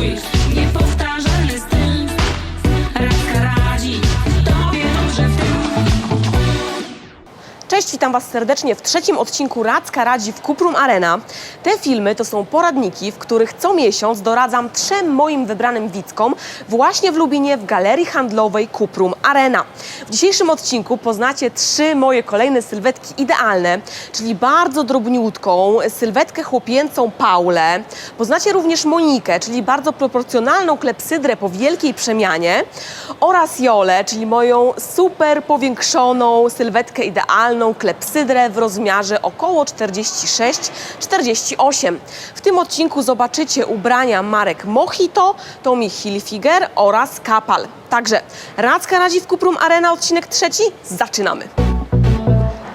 We. Cześć, witam Was serdecznie w trzecim odcinku Radzka Radzi w Kuprum Arena. Te filmy to są poradniki, w których co miesiąc doradzam trzem moim wybranym widzkom właśnie w Lubinie w galerii handlowej Kuprum Arena. W dzisiejszym odcinku poznacie trzy moje kolejne sylwetki idealne, czyli bardzo drobniutką sylwetkę chłopięcą Paulę. Poznacie również Monikę, czyli bardzo proporcjonalną klepsydrę po wielkiej przemianie oraz Jolę, czyli moją super powiększoną sylwetkę idealną klepsydrę w rozmiarze około 46-48. W tym odcinku zobaczycie ubrania marek Mojito, Tommy Hilfiger oraz Kapal. Także Radzka radzi w Kuprum Arena, odcinek trzeci. Zaczynamy!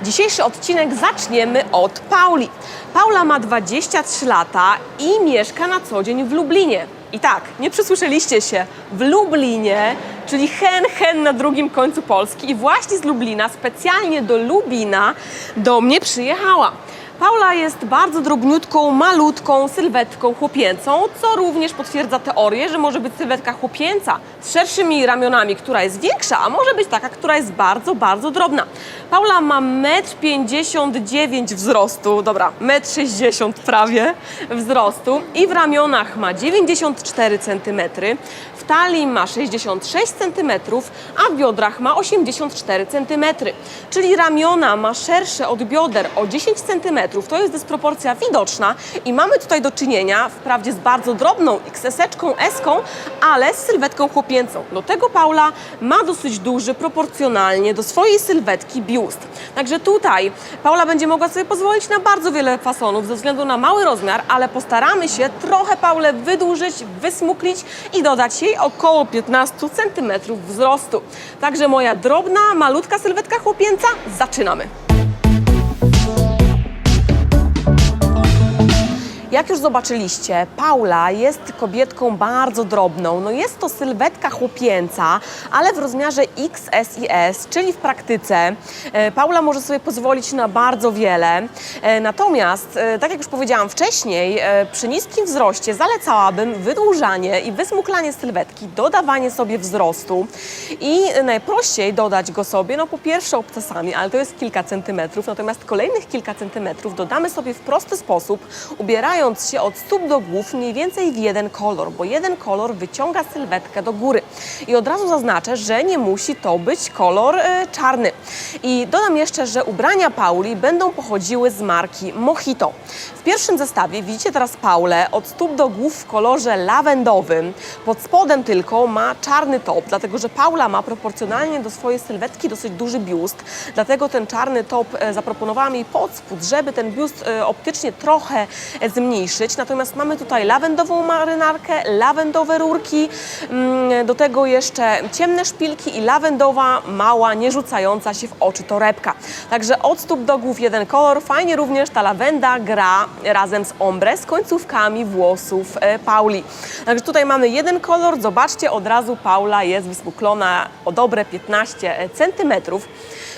Dzisiejszy odcinek zaczniemy od Pauli. Paula ma 23 lata i mieszka na co dzień w Lublinie. I tak, nie przysłyszeliście się, w Lublinie, czyli hen, hen na drugim końcu Polski. I właśnie z Lublina, specjalnie do Lubina, do mnie przyjechała. Paula jest bardzo drobniutką, malutką sylwetką chłopięcą, co również potwierdza teorię, że może być sylwetka chłopięca z szerszymi ramionami, która jest większa, a może być taka, która jest bardzo, bardzo drobna. Paula ma 1,59 m wzrostu, dobra, 1,60 m prawie wzrostu i w ramionach ma 94 cm, w talii ma 66 cm, a w biodrach ma 84 cm. Czyli ramiona ma szersze od bioder o 10 cm. To jest dysproporcja widoczna i mamy tutaj do czynienia wprawdzie z bardzo drobną XS-eczką, S-ką, ale z sylwetką chłopięcą. Do tego Paula ma dosyć duży, proporcjonalnie do swojej sylwetki biust. Także tutaj Paula będzie mogła sobie pozwolić na bardzo wiele fasonów ze względu na mały rozmiar, ale postaramy się trochę Paulę wydłużyć, wysmuklić i dodać jej około 15 cm wzrostu. Także moja drobna, malutka sylwetka chłopięca, zaczynamy. Jak już zobaczyliście, Paula jest kobietką bardzo drobną. No jest to sylwetka chłopięca, ale w rozmiarze XS i S, czyli w praktyce e, Paula może sobie pozwolić na bardzo wiele. E, Natomiast, e, tak jak już powiedziałam wcześniej, przy niskim wzroście zalecałabym wydłużanie i wysmuklanie sylwetki, dodawanie sobie wzrostu i najprościej dodać go sobie, no po pierwsze obcasami, ale to jest kilka centymetrów, natomiast kolejnych kilka centymetrów dodamy sobie w prosty sposób, ubierając się od stóp do głów mniej więcej w jeden kolor, bo jeden kolor wyciąga sylwetkę do góry. I od razu zaznaczę, że nie musi to być kolor e, czarny. I dodam jeszcze, że ubrania Pauli będą pochodziły z marki Mojito. W pierwszym zestawie widzicie teraz Paulę od stóp do głów w kolorze lawendowym. Pod spodem tylko ma czarny top, dlatego że Paula ma proporcjonalnie do swojej sylwetki dosyć duży biust. Dlatego ten czarny top e, zaproponowałam jej pod spód, żeby ten biust e, optycznie trochę e, zmniejszyć. Natomiast mamy tutaj lawendową marynarkę, lawendowe rurki, mm, do tego jeszcze ciemne szpilki i lawendowa, mała, nie rzucająca się w oczy torebka. Także od stóp do głów jeden kolor. Fajnie również ta lawenda gra razem z ombre, z końcówkami włosów e, Pauli. Także tutaj mamy jeden kolor. Zobaczcie, od razu Paula jest wysmuklona o dobre 15 centymetrów.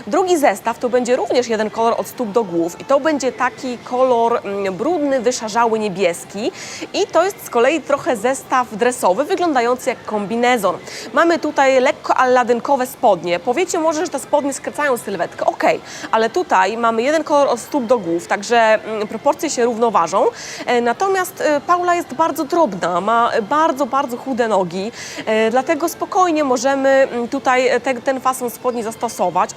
Drugi zestaw to będzie również jeden kolor od stóp do głów i to będzie taki kolor mm, brudny, wyszarzały niebieski i to jest z kolei trochę zestaw dresowy, wyglądający jak kombinezon. Mamy tutaj lekko alladynkowe spodnie. Powiecie może, że te spodnie skracają sylwetkę. Ok, ale tutaj mamy jeden kolor od stóp do głów, także mm, proporcje się równoważą. E, Natomiast e, Paula jest bardzo drobna, ma bardzo, bardzo chude nogi, e, dlatego spokojnie możemy mm, tutaj te, ten fason spodni zastosować.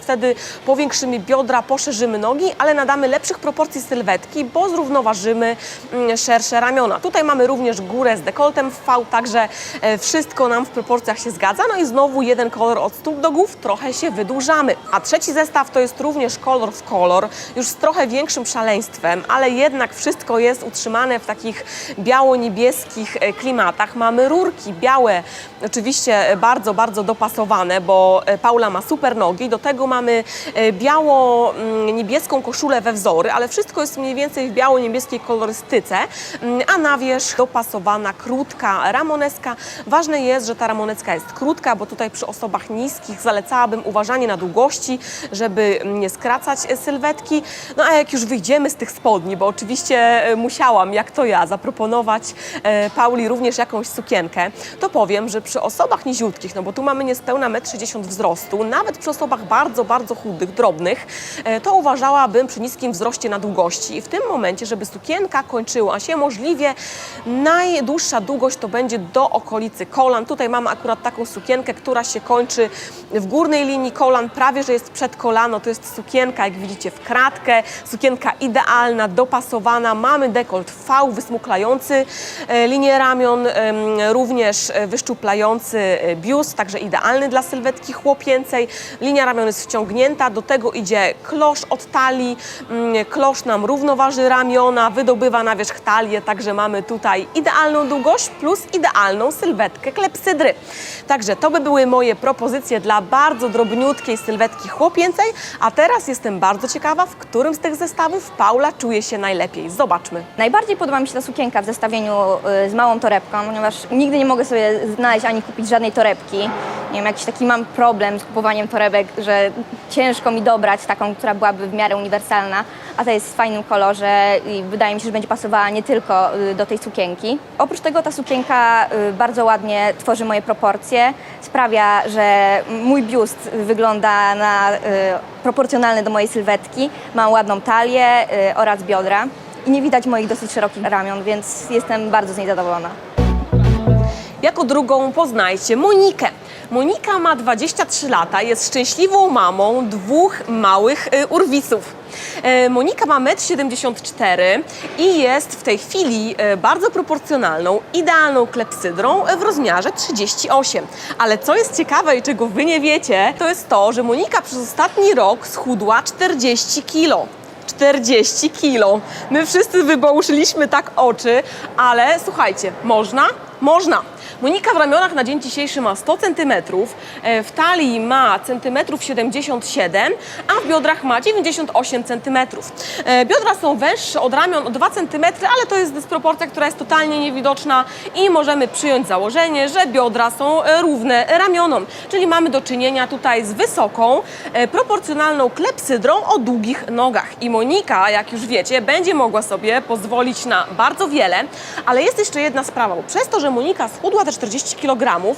Wtedy powiększymy biodra, poszerzymy nogi, ale nadamy lepszych proporcji sylwetki, bo zrównoważymy mm, szersze ramiona. Tutaj mamy również górę z dekoltem w V, także e, wszystko nam w proporcjach się zgadza. No i znowu jeden kolor od stóp do głów, trochę się wydłużamy. A trzeci zestaw to jest również kolor w kolor, już z trochę większym szaleństwem, ale jednak wszystko jest utrzymane w takich biało-niebieskich e, klimatach. Mamy rurki białe, oczywiście e, bardzo, bardzo dopasowane, bo Paula ma super nogi. Do tego mamy e, biało-niebieską koszulę we wzory, ale wszystko jest mniej więcej w biało-niebieskiej kolorystyce, mm, a na wierzch dopasowana krótka ramoneska. Ważne jest, że ta ramoneska jest krótka, bo tutaj przy osobach niskich zalecałabym uważanie na długości, żeby mm, nie skracać e, sylwetki. No a jak już wyjdziemy z tych spodni, bo oczywiście e, musiałam, jak to ja, zaproponować Pauli również jakąś sukienkę, to powiem, że przy osobach niziutkich, no bo tu mamy niespełna 1,60 m wzrostu, nawet przy osobach bardzo, bardzo chudych, drobnych, e, to uważałabym przy niskim wzroście na długości. I w tym momencie, żeby sukienka kończyła się możliwie najdłuższa długość to będzie do okolicy kolan. Tutaj mamy akurat taką sukienkę, która się kończy w górnej linii kolan, prawie że jest przed kolano. To jest sukienka, jak widzicie, w kratkę. Sukienka idealna, dopasowana. Mamy dekolt V wysmuklający e, linię ramion, również e, wyszczuplający biust, także idealny dla sylwetki chłopięcej. Linia ramion jest wciągnięta, do tego idzie klosz od talii. Mm, Klosz nam równoważy ramiona, wydobywa na wierzch talię, także mamy tutaj idealną długość plus idealną sylwetkę klepsydry. Także to by były moje propozycje dla bardzo drobniutkiej sylwetki chłopięcej, a teraz jestem bardzo ciekawa, w którym z tych zestawów Paula czuje się najlepiej. Zobaczmy. Najbardziej podoba mi się ta sukienka w zestawieniu y, z małą torebką, ponieważ nigdy nie mogę sobie znaleźć ani kupić żadnej torebki. Nie wiem, jakiś taki mam problem z kupowaniem torebek, że ciężko mi dobrać taką, która byłaby w miarę uniwersalna, a ta jest w fajnym kolorze i wydaje mi się, że będzie pasowała nie tylko y, do tej sukienki. Oprócz tego ta sukienka y, bardzo ładnie tworzy moje proporcje, sprawia, że mój biust wygląda na y, proporcjonalny do mojej sylwetki, mam ładną talię oraz biodra i nie widać moich dosyć szerokich ramion, więc jestem bardzo z niej zadowolona. Jako drugą poznajcie Monikę. Monika ma 23 lata, jest szczęśliwą mamą dwóch małych y, urwisów. E, Monika ma 1,74 m i jest w tej chwili e, bardzo proporcjonalną, idealną klepsydrą e, w rozmiarze 38. Ale co jest ciekawe i czego Wy nie wiecie, to jest to, że Monika przez ostatni rok schudła 40 kilo. 40 kilo. My wszyscy wybałuszyliśmy tak oczy, ale słuchajcie, można? Można. Monika w ramionach na dzień dzisiejszy ma 100 cm, w talii ma centymetrów 77, a w biodrach ma 98 cm. Biodra są węższe od ramion o 2 cm, ale to jest dysproporcja, która jest totalnie niewidoczna i możemy przyjąć założenie, że biodra są e, równe ramionom. Czyli mamy do czynienia tutaj z wysoką, e, proporcjonalną klepsydrą o długich nogach. I Monika, jak już wiecie, będzie mogła sobie pozwolić na bardzo wiele, ale jest jeszcze jedna sprawa, bo przez to, że Monika schudła te 40 kg,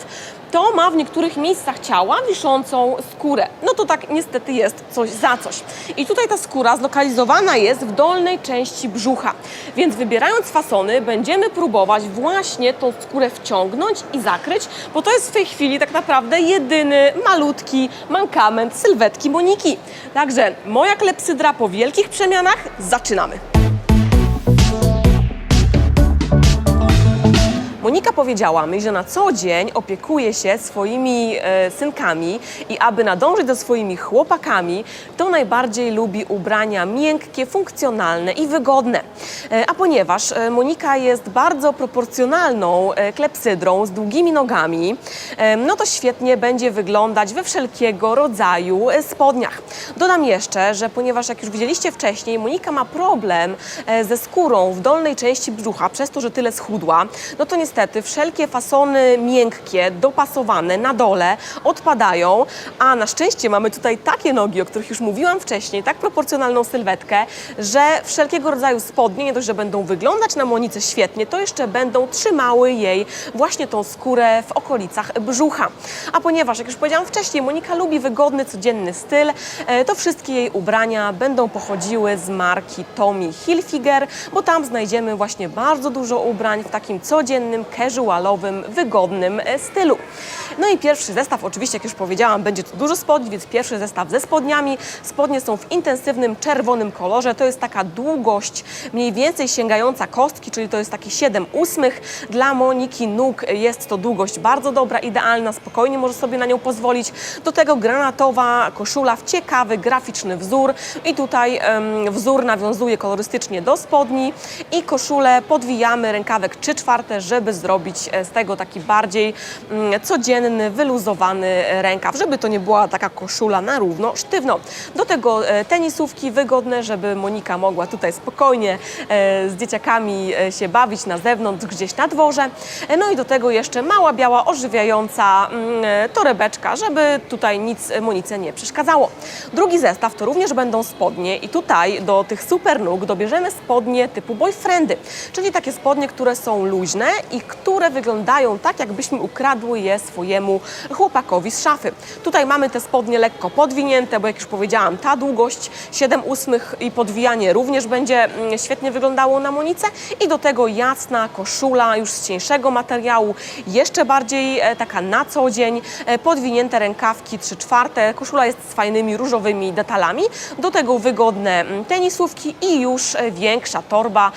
to ma w niektórych miejscach ciała wiszącą skórę. No to tak niestety jest coś za coś. I tutaj ta skóra zlokalizowana jest w dolnej części brzucha. Więc wybierając fasony będziemy próbować właśnie tą skórę wciągnąć i zakryć, bo to jest w tej chwili tak naprawdę jedyny malutki mankament sylwetki Moniki. Także moja klepsydra po wielkich przemianach zaczynamy. Monika powiedziała mi, że na co dzień opiekuje się swoimi e, synkami i aby nadążyć za swoimi chłopakami, to najbardziej lubi ubrania miękkie, funkcjonalne i wygodne. E, a ponieważ e, Monika jest bardzo proporcjonalną e, klepsydrą z długimi nogami, e, no to świetnie będzie wyglądać we wszelkiego rodzaju e, spodniach. Dodam jeszcze, że ponieważ jak już widzieliście wcześniej, Monika ma problem e, ze skórą w dolnej części brzucha, przez to, że tyle schudła, no to niestety wszelkie fasony miękkie, dopasowane na dole odpadają, a na szczęście mamy tutaj takie nogi, o których już mówiłam wcześniej, tak proporcjonalną sylwetkę, że wszelkiego rodzaju spodnie nie dość, że będą wyglądać na Monice świetnie, to jeszcze będą trzymały jej właśnie tą skórę w okolicach brzucha. A ponieważ, jak już powiedziałam wcześniej, Monika lubi wygodny, codzienny styl, e, to wszystkie jej ubrania będą pochodziły z marki Tommy Hilfiger, bo tam znajdziemy właśnie bardzo dużo ubrań w takim codziennym, casualowym, wygodnym e, stylu. No i pierwszy zestaw, oczywiście, jak już powiedziałam, będzie tu dużo spodni, więc pierwszy zestaw ze spodniami. Spodnie są w intensywnym czerwonym kolorze. To jest taka długość mniej więcej sięgająca kostki, czyli to jest taki 7 ósmych. Dla Moniki nóg jest to długość bardzo dobra, idealna, spokojnie może sobie na nią pozwolić. Do tego granatowa koszula w ciekawy, graficzny wzór i tutaj wzór nawiązuje kolorystycznie do spodni i koszulę podwijamy rękawek 3 czwarte, żeby zrobić e, z tego taki bardziej mm, codzienny, wyluzowany e, rękaw, żeby to nie była taka koszula na równo, sztywno. Do tego e, tenisówki wygodne, żeby Monika mogła tutaj spokojnie z dzieciakami się bawić na zewnątrz, gdzieś na dworze. No i do tego jeszcze mała, biała, ożywiająca mm, torebeczka, żeby tutaj nic Monice nie przeszkadzało. Drugi zestaw to również będą spodnie i tutaj do tych super nóg dobierzemy spodnie typu boyfriendy, czyli takie spodnie, które są luźne i które wyglądają tak, jakbyśmy ukradły je swojemu chłopakowi z szafy. Tutaj mamy te spodnie lekko podwinięte, bo jak już powiedziałam, ta długość 7 ósmych i podwijanie również będzie mm, świetnie wyglądało na Monice. I do tego jasna koszula już z cieńszego materiału, jeszcze bardziej e, taka na co dzień, e, podwinięte rękawki 3 czwarte, koszula jest z fajnymi różowymi detalami, do tego wygodne mm, tenisówki i już e, większa torba,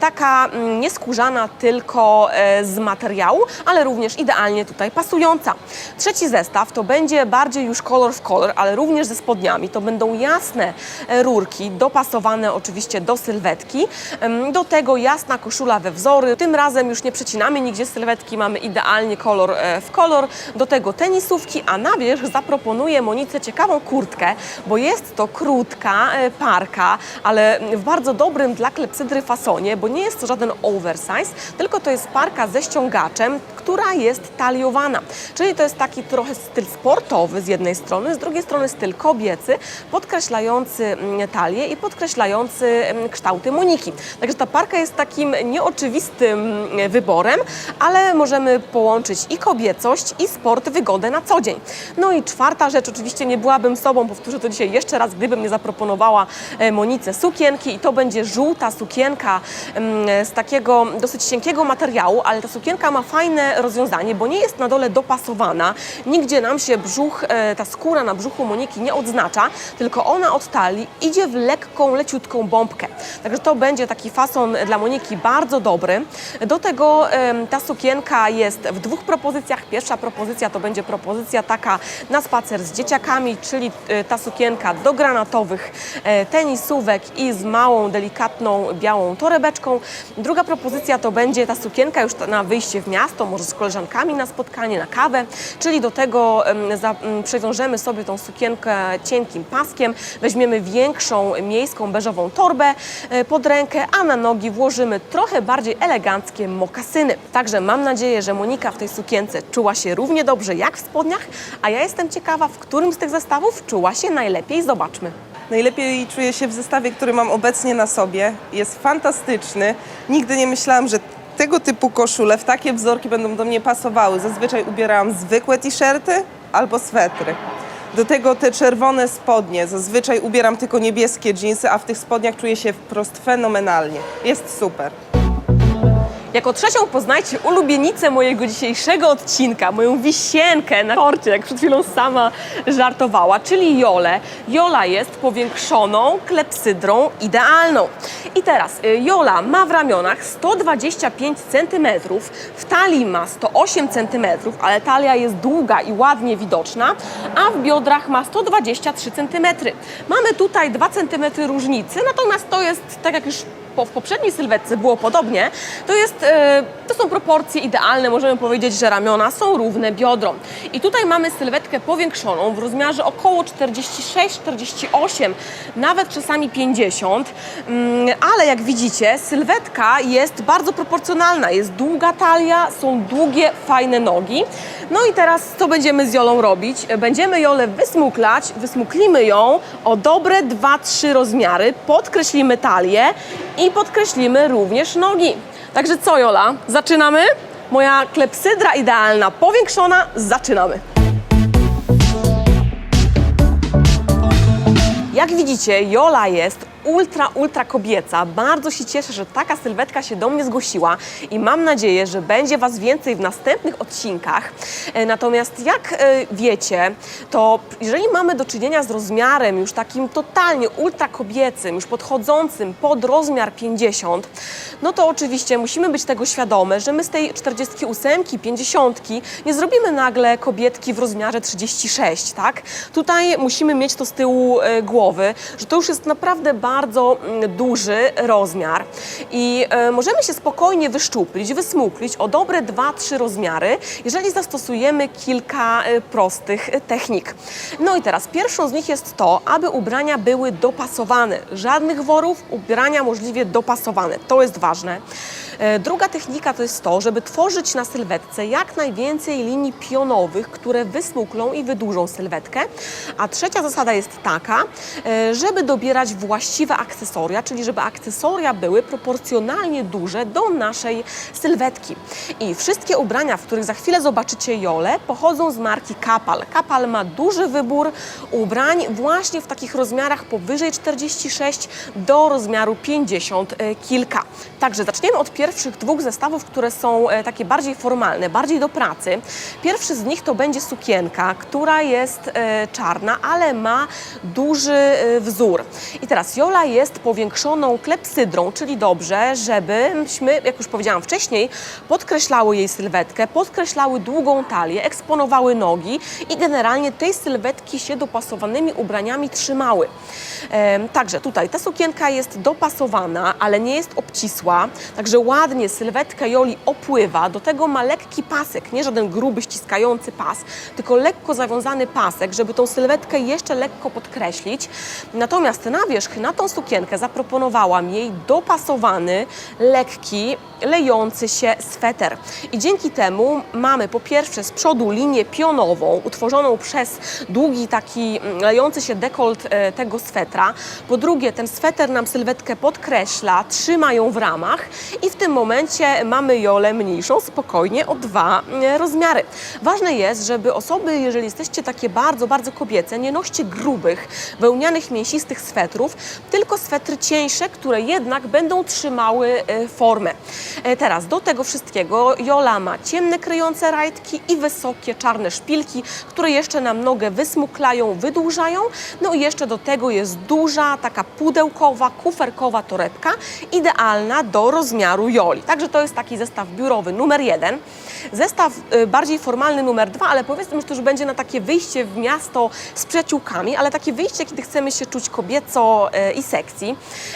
taka mm, nieskórzana tylko z materiału, ale również idealnie tutaj pasująca. Trzeci zestaw to będzie bardziej już kolor w kolor, ale również ze spodniami. To będą jasne e, rurki, dopasowane oczywiście do sylwetki. Do tego jasna koszula we wzory. Tym razem już nie przecinamy nigdzie sylwetki, mamy idealnie kolor e, w kolor. Do tego tenisówki, a na wierzch zaproponuję Monice ciekawą kurtkę, bo jest to krótka e, parka, ale w bardzo dobrym dla klepsydry fasonie, bo nie jest to żaden oversize, tylko to jest parka ze ściągaczem, która jest taliowana. Czyli to jest taki trochę styl sportowy z jednej strony, z drugiej strony styl kobiecy, podkreślający mm, talię i podkreślający mm, kształty Moniki. Także ta parka jest takim nieoczywistym mm, wyborem, ale możemy połączyć i kobiecość, i sport, wygodę na co dzień. No i czwarta rzecz, oczywiście nie byłabym sobą, powtórzę to dzisiaj jeszcze raz, gdybym nie zaproponowała e, Monice sukienki i to będzie żółta sukienka z takiego dosyć cienkiego materiału, ale ta sukienka ma fajne rozwiązanie, bo nie jest na dole dopasowana, nigdzie nam się brzuch, e, ta skóra na brzuchu Moniki nie odznacza, tylko ona od talii idzie w lekką, leciutką bombkę. Także to będzie taki fason dla Moniki bardzo dobry. Do tego ta sukienka jest w dwóch propozycjach. Pierwsza propozycja to będzie propozycja taka na spacer z dzieciakami, czyli e, ta sukienka do granatowych e, tenisówek i z małą, delikatną, białą torebeczką. Druga propozycja to będzie ta sukienka już na wyjście w miasto, może z koleżankami na spotkanie, na kawę, czyli do tego przewiążemy sobie tą sukienkę cienkim paskiem, weźmiemy większą miejską beżową torbę e, pod rękę, a na nogi włożymy trochę bardziej eleganckie mokasyny. Także mam nadzieję, że Monika w tej sukience czuła się równie dobrze jak w spodniach, a ja jestem ciekawa, w którym z tych zestawów czuła się najlepiej. Zobaczmy. Najlepiej czuję się w zestawie, który mam obecnie na sobie. Jest fantastyczny. Nigdy nie myślałam, że tego typu koszule w takie wzorki będą do mnie pasowały. Zazwyczaj ubierałam zwykłe t-shirty albo swetry. Do tego te czerwone spodnie. Zazwyczaj ubieram tylko niebieskie dżinsy, a w tych spodniach czuję się wprost fenomenalnie. Jest super. Jako trzecią poznajcie ulubienicę mojego dzisiejszego odcinka, moją wisienkę na torcie, jak przed chwilą sama żartowała, czyli Jolę. Jola jest powiększoną klepsydrą idealną. I teraz y, Jola ma w ramionach 125 cm, w talii ma 108 cm, ale talia jest długa i ładnie widoczna, a w biodrach ma 123 cm. Mamy tutaj 2 cm różnicy, natomiast to jest, tak jak już po, w poprzedniej sylwetce było podobnie, to, jest, e, to są proporcje idealne. Możemy powiedzieć, że ramiona są równe biodrom. I tutaj mamy sylwetkę powiększoną w rozmiarze około 46-48, nawet czasami 50. Mm, ale jak widzicie, sylwetka jest bardzo proporcjonalna. Jest długa talia, są długie, fajne nogi. No i teraz co będziemy z Jolą robić? Będziemy Jolę wysmuklać, wysmuklimy ją o dobre 2-3 rozmiary, podkreślimy talię i podkreślimy również nogi. Także co Jola, zaczynamy? Moja klepsydra idealna, powiększona, zaczynamy. Jak widzicie, Jola jest ultra, ultra kobieca. Bardzo się cieszę, że taka sylwetka się do mnie zgłosiła i mam nadzieję, że będzie Was więcej w następnych odcinkach. E, Natomiast jak e, wiecie, to jeżeli mamy do czynienia z rozmiarem już takim totalnie ultra kobiecym, już podchodzącym pod rozmiar 50, no to oczywiście musimy być tego świadome, że my z tej 48, 50 nie zrobimy nagle kobietki w rozmiarze 36, tak? Tutaj musimy mieć to z tyłu e, głowy, że to już jest naprawdę bardzo mm, duży rozmiar i e, możemy się spokojnie wyszczuplić, wysmuklić o dobre 2-3 rozmiary, jeżeli zastosujemy kilka e, prostych technik. No i teraz pierwszą z nich jest to, aby ubrania były dopasowane. Żadnych worów, ubrania możliwie dopasowane. To jest ważne. E, Druga technika to jest to, żeby tworzyć na sylwetce jak najwięcej linii pionowych, które wysmuklą i wydłużą sylwetkę. A trzecia zasada jest taka, e, żeby dobierać właściwe akcesoria, czyli żeby akcesoria były proporcjonalnie duże do naszej sylwetki. I wszystkie ubrania, w których za chwilę zobaczycie Jolę, pochodzą z marki Kapal. Kapal ma duży wybór ubrań właśnie w takich rozmiarach powyżej 46 do rozmiaru 50 e, kilka. Także zaczniemy od pierwszych dwóch zestawów, które są e, takie bardziej formalne, bardziej do pracy. Pierwszy z nich to będzie sukienka, która jest e, czarna, ale ma duży e, wzór. I teraz Jola jest powiększoną klepsydrą, czyli dobrze, żebyśmy, jak już powiedziałam wcześniej, podkreślały jej sylwetkę, podkreślały długą talię, eksponowały nogi i generalnie tej sylwetki się dopasowanymi ubraniami trzymały. Także tutaj ta sukienka jest dopasowana, ale nie jest obcisła, także ładnie sylwetkę Joli opływa. Do tego ma lekki pasek, nie żaden gruby, ściskający pas, tylko lekko zawiązany pasek, żeby tą sylwetkę jeszcze lekko podkreślić. Natomiast na wierzch, na tą sukienkę zaproponowałam jej dopasowany, lekki, lejący się sweter. I dzięki temu mamy po pierwsze z przodu linię pionową, utworzoną przez długi taki mm, lejący się dekolt e, tego swetra. Po drugie, ten sweter nam sylwetkę podkreśla, trzyma ją w ramach i w tym momencie mamy Jolę mniejszą, spokojnie o dwa e, rozmiary. Ważne jest, żeby osoby, jeżeli jesteście takie bardzo, bardzo kobiece, nie noście grubych, wełnianych, mięsistych swetrów, tylko swetry cieńsze, które jednak będą trzymały e, formę. E, Teraz do tego wszystkiego Jola ma ciemne kryjące rajtki i wysokie czarne szpilki, które jeszcze nam nogę wysmuklają, wydłużają. No i jeszcze do tego jest duża, taka pudełkowa, kuferkowa torebka, idealna do rozmiaru Także to jest taki zestaw biurowy numer jeden. Zestaw y, bardziej formalny numer dwa, ale powiedzmy, że to już będzie na takie wyjście w miasto z przyjaciółkami, ale takie wyjście, kiedy chcemy się czuć kobieco y, i sexy.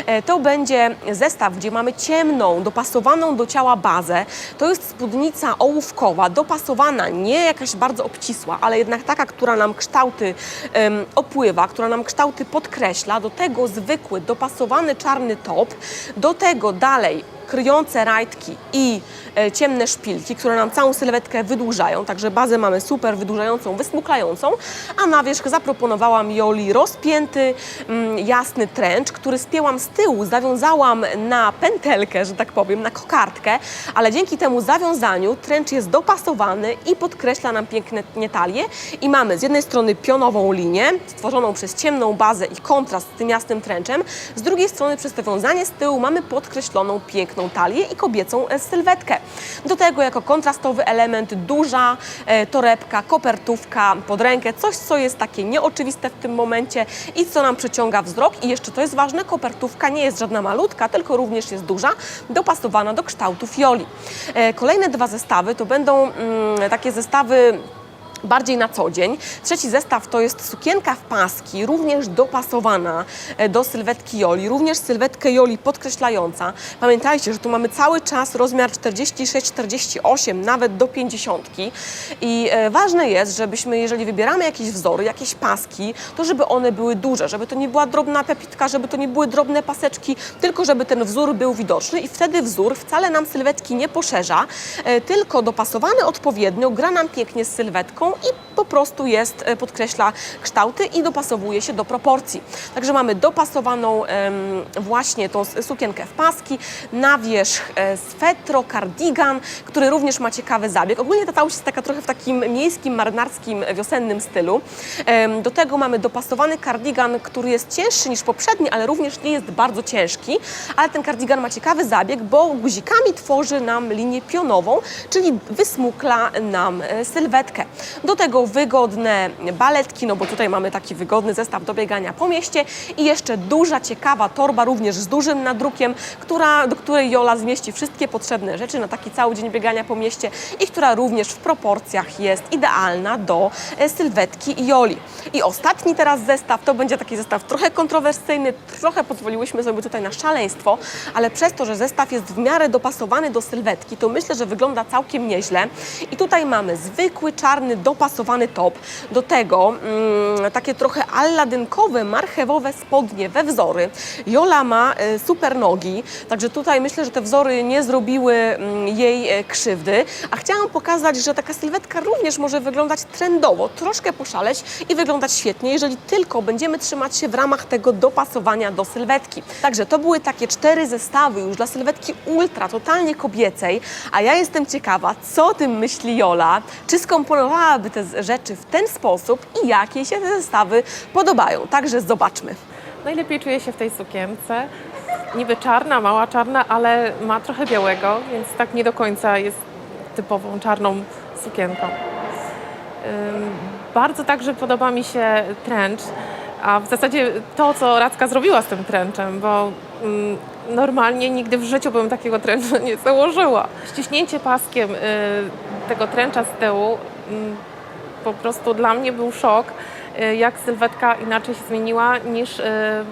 E, To będzie zestaw, gdzie mamy ciemną, dopasowaną do ciała bazę. To jest spódnica ołówkowa, dopasowana, nie jakaś bardzo obcisła, ale jednak taka, która nam kształty em, opływa, która nam kształty podkreśla. Do tego zwykły, dopasowany czarny top. Do tego dalej kryjące rajtki i e, ciemne szpilki, które nam całą sylwetkę wydłużają, także bazę mamy super wydłużającą, wysmuklającą, a na wierzch zaproponowałam Joli rozpięty, mm, jasny trench, który spięłam z tyłu, zawiązałam na pętelkę, że tak powiem, na kokardkę, ale dzięki temu zawiązaniu trench jest dopasowany i podkreśla nam piękne talię i mamy z jednej strony pionową linię, stworzoną przez ciemną bazę i kontrast z tym jasnym trenchem, z drugiej strony przez to wiązanie z tyłu mamy podkreśloną piękną talię i kobiecą e, sylwetkę. Do tego jako kontrastowy element duża e, torebka, kopertówka pod rękę, coś co jest takie nieoczywiste w tym momencie i co nam przyciąga wzrok i jeszcze to jest ważne, kopertówka nie jest żadna malutka, tylko również jest duża, dopasowana do kształtu fioli. E, Kolejne dwa zestawy to będą mm, takie zestawy bardziej na co dzień. Trzeci zestaw to jest sukienka w paski, również dopasowana e, do sylwetki Joli, również sylwetkę Joli podkreślająca. Pamiętajcie, że tu mamy cały czas rozmiar 46-48, nawet do 50. I e, ważne jest, żebyśmy, jeżeli wybieramy jakieś wzory, jakieś paski, to żeby one były duże, żeby to nie była drobna pepitka, żeby to nie były drobne paseczki, tylko żeby ten wzór był widoczny i wtedy wzór wcale nam sylwetki nie poszerza, e, tylko dopasowany odpowiednio gra nam pięknie z sylwetką i po prostu jest, e, podkreśla kształty i dopasowuje się do proporcji. Także mamy dopasowaną właśnie tą sukienkę w paski, na wierzch e, swetro, cardigan, który również ma ciekawy zabieg. Ogólnie ta całość jest taka trochę w takim miejskim, marynarskim, wiosennym stylu. Do tego mamy dopasowany cardigan, który jest cięższy niż poprzedni, ale również nie jest bardzo ciężki, ale ten cardigan ma ciekawy zabieg, bo guzikami tworzy nam linię pionową, czyli wysmukla nam e, sylwetkę. Do tego wygodne baletki, no bo tutaj mamy taki wygodny zestaw do biegania po mieście i jeszcze duża, ciekawa torba, również z dużym nadrukiem, która, do której Jola zmieści wszystkie potrzebne rzeczy na taki cały dzień biegania po mieście i która również w proporcjach jest idealna do e, sylwetki Joli. I ostatni teraz zestaw, to będzie taki zestaw trochę kontrowersyjny, trochę pozwoliłyśmy sobie tutaj na szaleństwo, ale przez to, że zestaw jest w miarę dopasowany do sylwetki, to myślę, że wygląda całkiem nieźle. I tutaj mamy zwykły, czarny, dopasowany top. Do tego mm, takie trochę alladynkowe, marchewowe spodnie we wzory. Jola ma e, super nogi, także tutaj myślę, że te wzory nie zrobiły mm, jej e, krzywdy. A chciałam pokazać, że taka sylwetka również może wyglądać trendowo, troszkę poszaleć i wyglądać świetnie, jeżeli tylko będziemy trzymać się w ramach tego dopasowania do sylwetki. Także to były takie cztery zestawy już dla sylwetki ultra, totalnie kobiecej, a ja jestem ciekawa, co o tym myśli Jola, czy skomponowałaby te rzeczy w ten sposób i jak jej się te zestawy podobają. Także zobaczmy. Najlepiej czuję się w tej sukience. Niby czarna, mała czarna, ale ma trochę białego, więc tak nie do końca jest typową czarną sukienką. Bardzo także podoba mi się trench, a w zasadzie to, co Racka zrobiła z tym trenchem, bo normalnie nigdy w życiu bym takiego trencha nie założyła. Ściśnięcie paskiem y, tego trencha z tyłu po prostu dla mnie był szok, y, jak sylwetka inaczej się zmieniła niż y,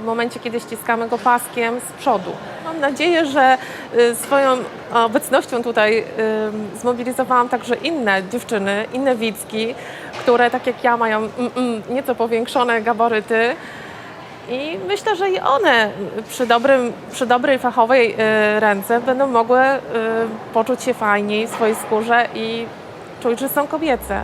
w momencie, kiedy ściskamy go paskiem z przodu. Mam nadzieję, że y, swoją obecnością tutaj zmobilizowałam także inne dziewczyny, inne widzki, które tak jak ja mają mm, mm, nieco powiększone gabaryty. I myślę, że i one przy, dobrym, przy dobrej fachowej ręce będą mogły poczuć się fajniej w swojej skórze i czuć, że są kobiece.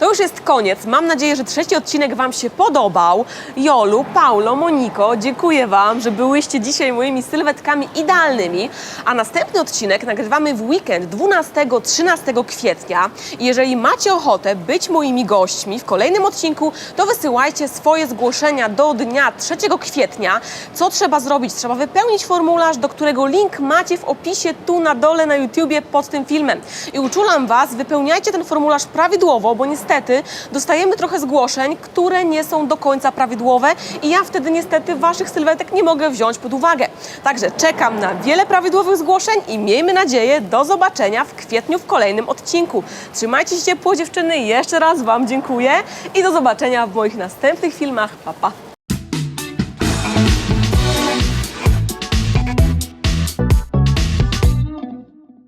To już jest koniec. Mam nadzieję, że trzeci odcinek Wam się podobał. Jolu, Paulo, Moniko, dziękuję Wam, że byłyście dzisiaj moimi sylwetkami idealnymi. A następny odcinek nagrywamy w weekend 12-13 kwietnia. I jeżeli macie ochotę być moimi gośćmi w kolejnym odcinku, to wysyłajcie swoje zgłoszenia do dnia 3 kwietnia. Co trzeba zrobić? Trzeba wypełnić formularz, do którego link macie w opisie tu na dole na YouTubie pod tym filmem. I uczulam Was, wypełniajcie ten formularz prawidłowo, bo niestety dostajemy trochę zgłoszeń, które nie są do końca prawidłowe i ja wtedy niestety Waszych sylwetek nie mogę wziąć pod uwagę. Także czekam na wiele prawidłowych zgłoszeń i miejmy nadzieję do zobaczenia w kwietniu w kolejnym odcinku. Trzymajcie się ciepło dziewczyny, jeszcze raz Wam dziękuję i do zobaczenia w moich następnych filmach. Pa, pa.